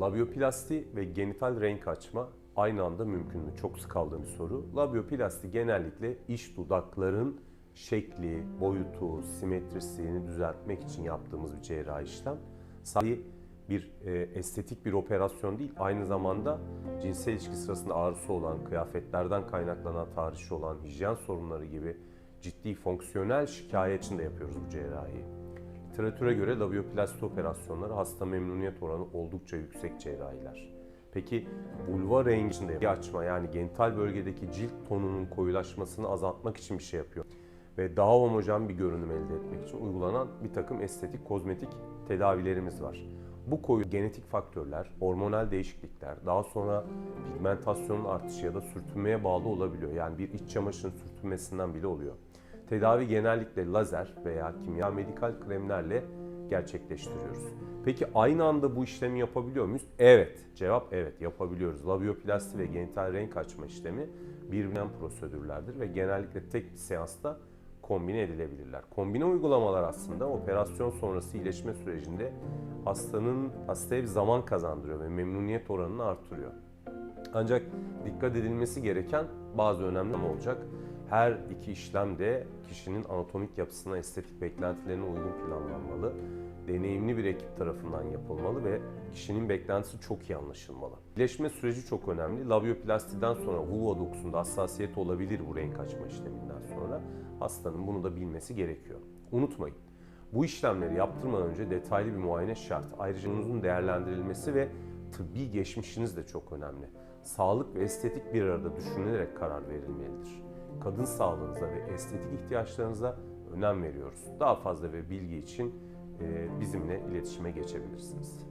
Labioplasti ve genital renk açma aynı anda mümkün mü? Çok sık aldığım soru. Labioplasti genellikle iç dudakların şekli, boyutu, simetrisini düzeltmek için yaptığımız bir cerrahi işlem. Sadece bir e, estetik bir operasyon değil, aynı zamanda cinsel ilişki sırasında ağrısı olan, kıyafetlerden kaynaklanan tahrişi olan, hijyen sorunları gibi ciddi fonksiyonel şikayet için de yapıyoruz bu cerrahiyi. Literatüre göre labioplasti operasyonları hasta memnuniyet oranı oldukça yüksek cerrahiler. Peki vulva rengi içinde açma yani genital bölgedeki cilt tonunun koyulaşmasını azaltmak için bir şey yapıyor. Ve daha homojen bir görünüm elde etmek için uygulanan bir takım estetik kozmetik tedavilerimiz var. Bu koyu genetik faktörler, hormonal değişiklikler, daha sonra pigmentasyonun artışı ya da sürtünmeye bağlı olabiliyor. Yani bir iç çamaşırın sürtünmesinden bile oluyor. Tedavi genellikle lazer veya kimya medikal kremlerle gerçekleştiriyoruz. Peki aynı anda bu işlemi yapabiliyor muyuz? Evet. Cevap evet yapabiliyoruz. Labioplasti ve genital renk açma işlemi birbirinden prosedürlerdir ve genellikle tek bir seansta kombine edilebilirler. Kombine uygulamalar aslında operasyon sonrası iyileşme sürecinde hastanın hastaya bir zaman kazandırıyor ve memnuniyet oranını artırıyor. Ancak dikkat edilmesi gereken bazı önemli olacak. Her iki işlem de kişinin anatomik yapısına, estetik beklentilerine uygun planlanmalı. Deneyimli bir ekip tarafından yapılmalı ve kişinin beklentisi çok iyi anlaşılmalı. İyileşme süreci çok önemli. Labioplastiden sonra vulva dokusunda hassasiyet olabilir bu renk açma işleminden sonra. Hastanın bunu da bilmesi gerekiyor. Unutmayın, bu işlemleri yaptırmadan önce detaylı bir muayene şart. Ayrıca bunun değerlendirilmesi ve tıbbi geçmişiniz de çok önemli. Sağlık ve estetik bir arada düşünülerek karar verilmelidir. Kadın sağlığınıza ve estetik ihtiyaçlarınıza önem veriyoruz. Daha fazla ve bilgi için e, bizimle iletişime geçebilirsiniz.